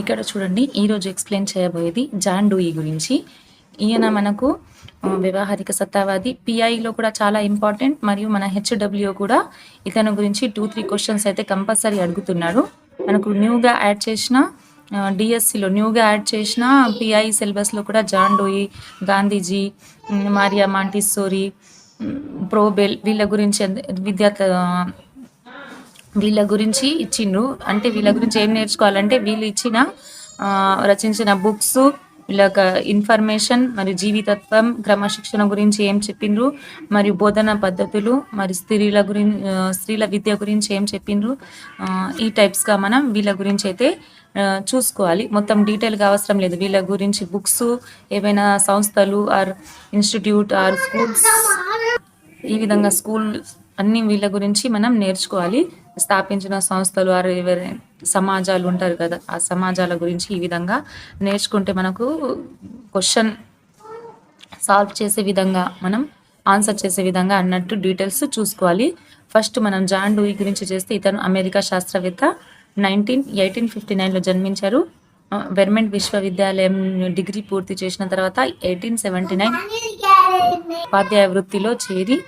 ఇక్కడ చూడండి ఈరోజు ఎక్స్ప్లెయిన్ చేయబోయేది జాన్ డూయి గురించి. ఈయన మనకు వ్యవహారిక సత్తావాది పిఐలో కూడా చాలా ఇంపార్టెంట్ మరియు మన హెచ్డబ్ల్యూ కూడా ఇతను గురించి టూ త్రీ క్వశ్చన్స్ అయితే కంపల్సరీ అడుగుతున్నాడు మనకు న్యూగా యాడ్ చేసిన డిఎస్సిలో న్యూగా యాడ్ చేసిన పిఐ సిలబస్లో కూడా John Dewey Gandhiji Maria Montessori Froebel వీళ్ళ గురించి విద్యార్థి వీళ్ళ గురించి ఇచ్చిండ్రు. అంటే వీళ్ళ గురించి ఏం నేర్చుకోవాలంటే వీళ్ళు ఇచ్చిన రచించిన బుక్స్ వీళ్ళ ఇన్ఫర్మేషన్ మరియు జీవితత్వం క్రమశిక్షణ గురించి ఏం చెప్పిండ్రు మరియు బోధన పద్ధతులు మరి స్త్రీల గురించి స్త్రీల విద్య గురించి ఏం చెప్పిండ్రు ఈ టైప్స్గా మనం వీళ్ళ గురించి అయితే చూసుకోవాలి. మొత్తం డీటెయిల్గా అవసరం లేదు. వీళ్ళ గురించి బుక్స్ ఏవైనా సంస్థలు ఆర్ ఇన్స్టిట్యూట్ ఆర్ స్కూల్స్ ఈ విధంగా స్కూల్ అన్ని వీళ్ళ గురించి మనం నేర్చుకోవాలి. స్థాపించిన సంస్థలు ఎవరైనా సమాజాలు ఉంటారు కదా ఆ సమాజాల గురించి ఈ విధంగా నేర్చుకుంటే మనకు క్వశ్చన్ సాల్వ్ చేసే విధంగా మనం ఆన్సర్ చేసే విధంగా అన్నట్టు డీటెయిల్స్ చూసుకోవాలి. ఫస్ట్ మనం జాన్ డూయి గురించి చేస్తే ఇతను అమెరికా శాస్త్రవేత్త నైన్టీన్ ఎయిటీన్ ఫిఫ్టీ నైన్లో జన్మించారు. వెర్మెంట్ విశ్వవిద్యాలయం డిగ్రీ పూర్తి చేసిన తర్వాత ఎయిటీన్ సెవెంటీ నైన్ ఉపాధ్యాయ వృత్తిలో చేరి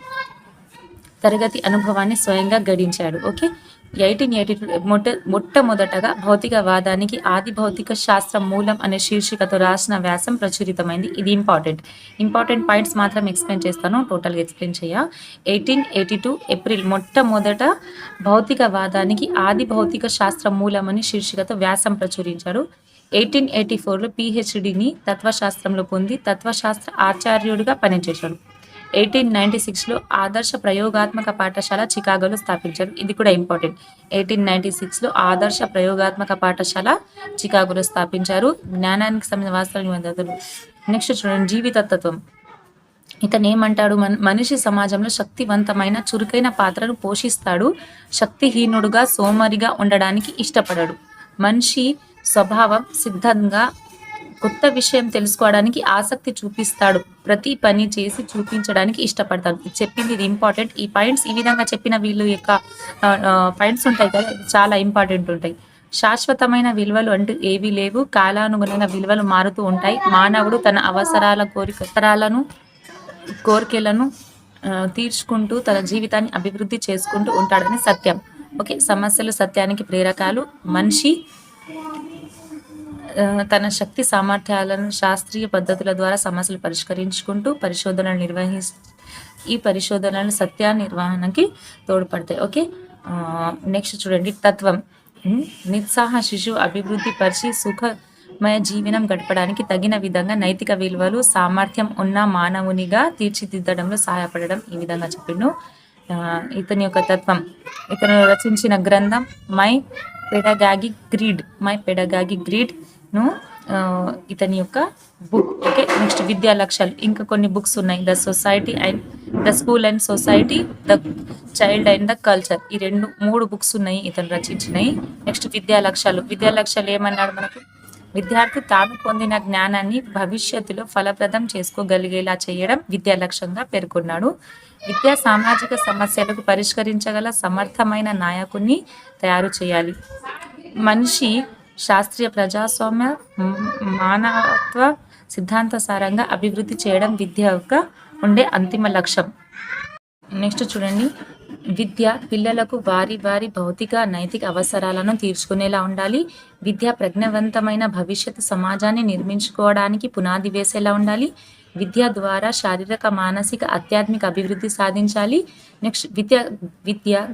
తరగతి అనుభవాన్ని స్వయంగా గడించాడు. ఓకే? ఎయిటీన్ ఎయిటీ మొట్ట మొట్టమొదటగా భౌతికవాదానికి ఆది భౌతిక శాస్త్రం మూలం అనే శీర్షికతో రాసిన వ్యాసం ప్రచురితమైంది. ఇది ఇంపార్టెంట్. ఇంపార్టెంట్ పాయింట్స్ మాత్రం ఎక్స్ప్లెయిన్ చేస్తాను. టోటల్గా ఎక్స్ప్లెయిన్ చేయ. ఎయిటీన్ ఎయిటీ టూ ఏప్రిల్ మొట్టమొదట భౌతికవాదానికి ఆది భౌతిక శాస్త్రం మూలం అని శీర్షికతో వ్యాసం ప్రచురించాడు. ఎయిటీన్ ఎయిటీ ఫోర్లో పిహెచ్డిని తత్వశాస్త్రంలో పొంది తత్వశాస్త్ర ఆచార్యుడిగా పనిచేశాడు. ఎయిటీన్ నైన్టీ సిక్స్లో ఆదర్శ ప్రయోగాత్మక పాఠశాల చికాగోలో స్థాపించారు. ఇది కూడా ఇంపార్టెంట్. ఎయిటీన్ నైన్టీ సిక్స్లో ఆదర్శ ప్రయోగాత్మక పాఠశాల చికాగోలో స్థాపించారు. జ్ఞానానికి సంబంధించిన వాస్తవ నెక్స్ట్ చూడండి. జీవితత్వం ఇతను ఏమంటాడు? మన మనిషి సమాజంలో శక్తివంతమైన చురుకైన పాత్రను పోషిస్తాడు. శక్తిహీనుడుగా సోమరిగా ఉండడానికి ఇష్టపడడు. మనిషి స్వభావం సిద్ధంగా కొత్త విషయం తెలుసుకోవడానికి ఆసక్తి చూపిస్తాడు. ప్రతి పని చేసి చూపించడానికి ఇష్టపడతాడు. ఇది చెప్పింది ఇది ఇంపార్టెంట్ ఈ పాయింట్స్ ఈ విధంగా చెప్పిన వీళ్ళు యొక్క పాయింట్స్ ఉంటాయి కదా చాలా ఇంపార్టెంట్ ఉంటాయి. శాశ్వతమైన విలువలు అంటూ ఏవీ లేవు. కాలానుగుణంగా విలువలు మారుతూ ఉంటాయి. మానవుడు తన అవసరాల కోరిక అవసరాలను కోరికలను తీర్చుకుంటూ తన జీవితాన్ని అభివృద్ధి చేసుకుంటూ ఉంటాడని సత్యం. ఓకే సమస్యలు సత్యానికి ప్రేరకాలు. మనిషి తన శక్తి సామర్థ్యాలను శాస్త్రీయ పద్ధతుల ద్వారా సమస్యలు పరిష్కరించుకుంటూ పరిశోధనలు నిర్వహి ఈ పరిశోధనలు సత్య నిర్వహణకి తోడ్పడతాయి. ఓకే? నెక్స్ట్ చూడండి. తత్వం. నిత్సాహ శిశువు అభివృద్ధి పరిచి సుఖమయ జీవనం గడపడానికి తగిన విధంగా నైతిక విలువలు సామర్థ్యం ఉన్న మానవునిగా తీర్చిదిద్దడంలో సహాయపడడం ఈ విధంగా చెప్పిండు. ఇతని యొక్క తత్వం. ఇతను రచించిన గ్రంథం my pedagogic creed my pedagogic creed. ను ఇతని యొక్క బుక్ ఓకే నెక్స్ట్ విద్యా లక్ష్యాలు. ఇంకా కొన్ని బుక్స్ ఉన్నాయి. The society and the school and society the child and the culture ఈ రెండు మూడు బుక్స్ ఉన్నాయి ఇతను రచించినవి నెక్స్ట్ విద్యా లక్ష్యాలు. విద్యా లక్ష్యాలు ఏమన్నాడు మనకు? విద్యార్థి తాను పొందిన జ్ఞానాన్ని భవిష్యత్తులో ఫలప్రదం చేసుకోగలిగేలా చేయడం విద్యా లక్ష్యంగా పేర్కొన్నాడు. విద్యా సామాజిక సమస్యలకు పరిష్కరించగల సమర్థమైన నాయకుడిని తయారు చేయాలి. మనిషి శాస్త్రీయ ప్రజాస్వామ్య మానవత్వ మానవత్వ సిద్ధాంతసారంగా అభివృద్ధి చేయడం విద్య యొక్క ఉండే అంతిమ లక్ష్యం. నెక్స్ట్ చూడండి. విద్య పిల్లలకు వారి వారి భౌతిక నైతిక అవసరాలను తీర్చుకునేలా ఉండాలి. విద్య ప్రజ్ఞవంతమైన భవిష్యత్తు సమాజాన్ని నిర్మించుకోవడానికి పునాది వేసేలా ఉండాలి. విద్య ద్వారా శారీరక మానసిక ఆధ్యాత్మిక అభివృద్ధి సాధించాలి. నెక్స్ట్ విద్య విద్య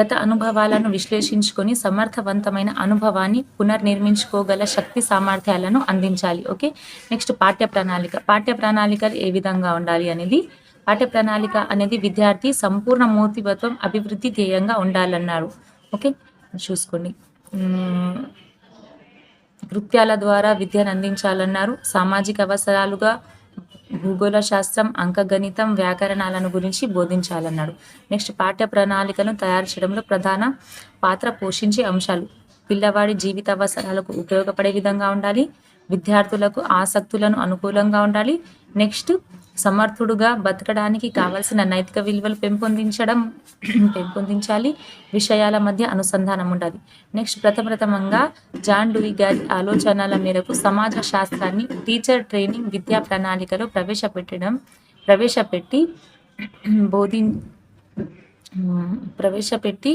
గత అనుభవాలను విశ్లేషించుకొని సమర్థవంతమైన అనుభవాన్ని పునర్నిర్మించుకోగల శక్తి సామర్థ్యాలను అందించాలి. ఓకే? నెక్స్ట్ పాఠ్య ప్రణాళిక. పాఠ్య ప్రణాళిక ఏ విధంగా ఉండాలి అనేది? పాఠ్య ప్రణాళిక అనేది విద్యార్థి సంపూర్ణ మూర్తివత్వం అభివృద్ధి ధ్యేయంగా ఉండాలన్నారు. ఓకే? చూసుకోండి. నృత్యాల కృత్యాల ద్వారా విద్యను అందించాలన్నారు. సామాజిక అవసరాలుగా భూగోళ శాస్త్రం అంకగణితం వ్యాకరణాలను గురించి బోధించాలన్నాడు. నెక్స్ట్ పాఠ్య ప్రణాళికను తయారు చేయడంలో ప్రధాన పాత్ర పోషించే అంశాలు. పిల్లవాడి జీవిత అవసరాలకు ఉపయోగపడే విధంగా ఉండాలి. విద్యార్థులకు ఆసక్తులను అనుకూలంగా ఉండాలి. నెక్స్ట్ సమర్థుడుగా బతకడానికి కావలసిన నైతిక విలువలు పెంపొందించడం పెంపొందించాలి. విషయాల మధ్య అనుసంధానం ఉండాలి. నెక్స్ట్ ప్రథమప్రథమంగా జాన్ డూయి గారి ఆలోచనల మేరకు సమాజ శాస్త్రాన్ని టీచర్ ట్రైనింగ్ విద్యా ప్రణాళికలో ప్రవేశపెట్టడం ప్రవేశపెట్టి బోధి ప్రవేశపెట్టి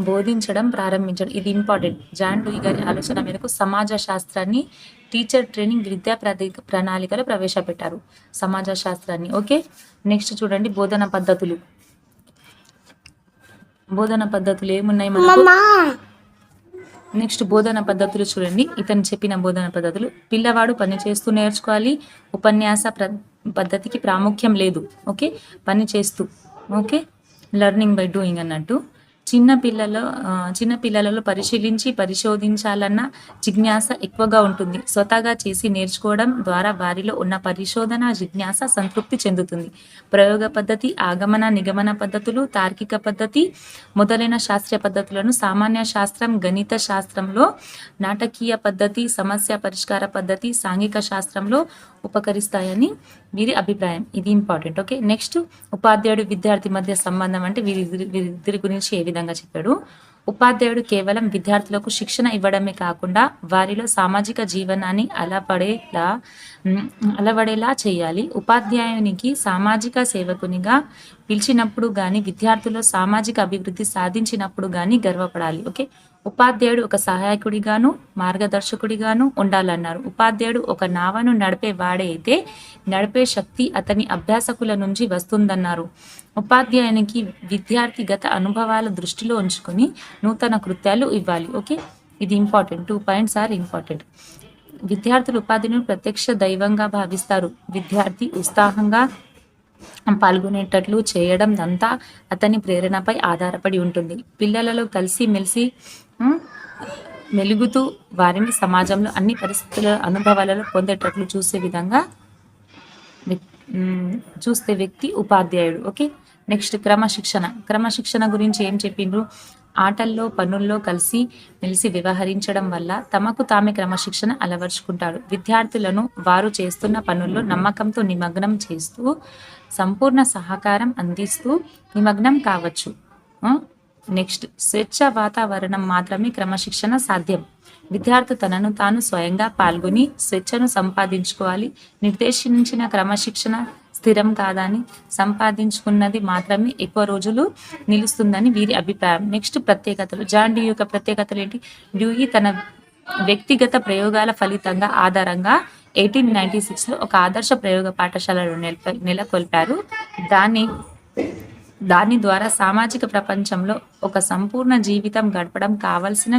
బోధించడం ప్రారంభించడం. ఇది ఇంపార్టెంట్ జాన్ డూయి గారి ఆలోచన మేరకు సమాజ శాస్త్రాన్ని టీచర్ ట్రైనింగ్ విద్యా ప్రణాళికలో ప్రవేశపెట్టారు. సమాజ శాస్త్రాన్ని ఓకే? నెక్స్ట్ చూడండి. బోధన పద్ధతులు. బోధన పద్ధతులు ఏమున్నాయి నెక్స్ట్ బోధన పద్ధతులు చూడండి. ఇతను చెప్పిన బోధన పద్ధతులు. పిల్లవాడు పని చేస్తూ నేర్చుకోవాలి. ఉపన్యాస పద్ధతికి ప్రాముఖ్యం లేదు. ఓకే? పని చేస్తూ. ఓకే? లెర్నింగ్ బై డూయింగ్ అన్నట్టు. చిన్న చిన్నపిల్లలలో చిన్న పిల్లలలో పరిశీలించి పరిశోధించాలన్న జిజ్ఞాస ఎక్కువగా ఉంటుంది. స్వతగా చేసి నేర్చుకోవడం ద్వారా వారిలో ఉన్న పరిశోధన జిజ్ఞాస సంతృప్తి చెందుతుంది. ప్రయోగ పద్ధతి ఆగమన నిగమన పద్ధతులు తార్కిక పద్ధతి మొదలైన శాస్త్రీయ పద్ధతులను సామాన్య శాస్త్రం గణిత శాస్త్రంలో నాటకీయ పద్ధతి సమస్య పరిష్కార పద్ధతి సాంఘిక శాస్త్రంలో ఉపకరిస్తాయని వీరి అభిప్రాయం. ఇది ఇంపార్టెంట్. ఓకే నెక్స్ట్ ఉపాధ్యాయుడు విద్యార్థి మధ్య సంబంధం అంటే వీరి వీరిద్దరి గురించి ఏ విధంగా చెప్పాడు? ఉపాధ్యాయుడు కేవలం విద్యార్థులకు శిక్షణ ఇవ్వడమే కాకుండా వారిలో సామాజిక జీవనాన్ని అలపడేలా అలవడేలా చేయాలి. ఉపాధ్యాయునికి సామాజిక సేవకునిగా పిలిచినప్పుడు కానీ విద్యార్థుల్లో సామాజిక అభివృద్ధి సాధించినప్పుడు కానీ గర్వపడాలి. ఓకే? ఉపాధ్యాయుడు ఒక సహాయకుడిగాను మార్గదర్శకుడిగాను ఉండాలన్నారు. ఉపాధ్యాయుడు ఒక నావను నడిపే వాడే అయితే నడిపే శక్తి అతని అభ్యాసకుల నుంచి వస్తుందన్నారు. ఉపాధ్యాయునికి విద్యార్థి గత అనుభవాల దృష్టిలో ఉంచుకొని నూతన కృత్యాలు ఇవ్వాలి. ఓకే? ఇది important. Two points are important. విద్యార్థులు ఉపాధిని ప్రత్యక్ష దైవంగా భావిస్తారు. విద్యార్థి ఉత్సాహంగా పాల్గొనేటట్లు చేయడం అంతా అతని ప్రేరణపై ఆధారపడి ఉంటుంది. పిల్లలలో కలిసి మెలిసి మెలుగుతూ వారిని సమాజంలో అన్ని పరిస్థితుల అనుభవాలలో పొందేటట్లు చూసే విధంగా చూస్తే వ్యక్తి ఉపాధ్యాయుడు. ఓకే? నెక్స్ట్ క్రమశిక్షణ. క్రమశిక్షణ గురించి ఏం చెప్పిండ్రు? ఆటల్లో పనుల్లో కలిసి మెలిసి వ్యవహరించడం వల్ల తమకు తామే క్రమశిక్షణ అలవర్చుకుంటారు. విద్యార్థులను వారు చేస్తున్న పనుల్లో నమ్మకంతో నిమగ్నం చేస్తూ సంపూర్ణ సహకారం అందిస్తూ నిమగ్నం కావచ్చు. నెక్స్ట్ స్వేచ్ఛ వాతావరణం మాత్రమే క్రమశిక్షణ సాధ్యం. విద్యార్థి తనను తాను స్వయంగా పాల్గొని స్వేచ్ఛను సంపాదించుకోవాలి. నిర్దేశించిన క్రమశిక్షణ స్థిరం కాదని సంపాదించుకున్నది మాత్రమే ఎక్కువ రోజులు నిలుస్తుందని వీరి అభిప్రాయం. నెక్స్ట్ ప్రత్యేకతలు. జాన్ డ్యూ యొక్క ప్రత్యేకతలు ఏంటి? డ్యూయి తన వ్యక్తిగత ప్రయోగాల ఫలితంగా ఆధారంగా ఎయిటీన్ నైన్టీ సిక్స్లో ఒక ఆదర్శ ప్రయోగ పాఠశాలను నెల నెలకొల్పారు. దాన్ని దాని ద్వారా సామాజిక ప్రపంచంలో ఒక సంపూర్ణ జీవితం గడపడం కావలసిన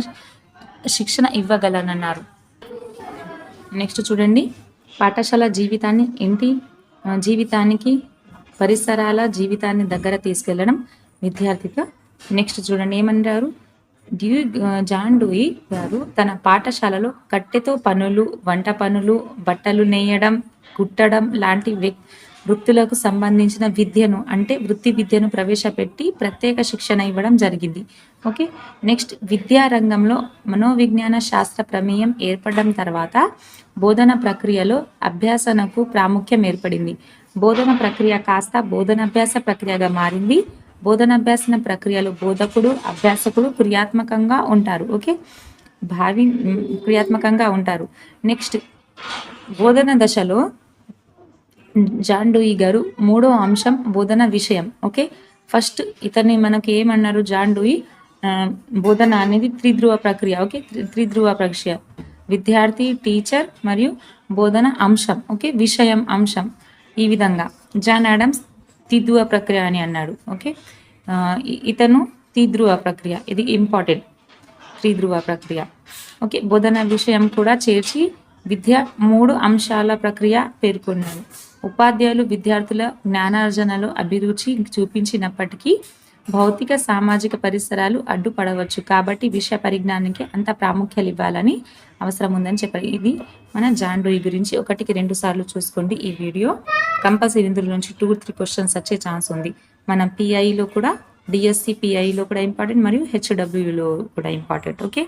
శిక్షణ ఇవ్వగలనన్నారు. నెక్స్ట్ చూడండి. పాఠశాల జీవితాన్ని ఇంటి జీవితానికి పరిసరాల జీవితాన్ని దగ్గర తీసుకెళ్ళడం విద్యార్థిగా నెక్స్ట్ చూడండి ఏమన్నారు? డ్యూ ఆ, జాన్ డూయి గారు తన పాఠశాలలో కట్టెతో పనులు వంట పనులు బట్టలు నేయడం కుట్టడం లాంటి వృత్తులకు సంబంధించిన విద్యను అంటే వృత్తి విద్యను ప్రవేశపెట్టి ప్రత్యేక శిక్షణ ఇవ్వడం జరిగింది. ఓకే? నెక్స్ట్ విద్యా రంగంలో మనోవిజ్ఞాన శాస్త్ర ప్రమేయం ఏర్పడడం తర్వాత బోధన ప్రక్రియలో అభ్యాసనకు ప్రాముఖ్యం ఏర్పడింది. బోధన ప్రక్రియ కాస్త బోధనాభ్యాస ప్రక్రియగా మారింది. బోధనాభ్యాసన ప్రక్రియలో బోధకుడు అభ్యాసకుడు క్రియాత్మకంగా ఉంటారు. ఓకే? భావి క్రియాత్మకంగా ఉంటారు. నెక్స్ట్ బోధన దశలో జాన్ డూయి గారు మూడో అంశం బోధన విషయం ఓకే? ఫస్ట్ ఇతన్ని మనకి ఏమన్నారు జాన్ డూయి బోధన అనేది త్రిధ్రువ ప్రక్రియ ఓకే? త్రిధ్రువ ప్రక్రియ. విద్యార్థి టీచర్ మరియు బోధన అంశం ఓకే? విషయం అంశం. ఈ విధంగా జాన్ ఆడమ్స్ త్రిధ్రువ ప్రక్రియ అని అన్నాడు ఓకే? ఇతను త్రిధ్రువ ప్రక్రియ. ఇది ఇంపార్టెంట్. త్రిధ్రువ ప్రక్రియ ఓకే? బోధన విషయం కూడా చేర్చి విద్య మూడు అంశాల ప్రక్రియ పేర్కొన్నాడు. ఉపాధ్యాయులు విద్యార్థుల జ్ఞానార్జనలో అభిరుచి చూపించినప్పటికీ భౌతిక సామాజిక పరిసరాలు అడ్డుపడవచ్చు. కాబట్టి విషయ పరిజ్ఞానానికి అంత ప్రాముఖ్యాలు ఇవ్వాలని అవసరం ఉందని చెప్పారు. ఇది మన జాన్ గురించి ఒకటికి రెండు సార్లు చూసుకోండి ఈ వీడియో. కంపల్సరీ ఇందులో నుంచి టూ త్రీ క్వశ్చన్స్ వచ్చే ఛాన్స్ ఉంది. మనం పిఐలో కూడా డిఎస్సి పిఐలో కూడా ఇంపార్టెంట్ మరియు హెచ్డబ్ల్యూలో కూడా ఇంపార్టెంట్ ఓకే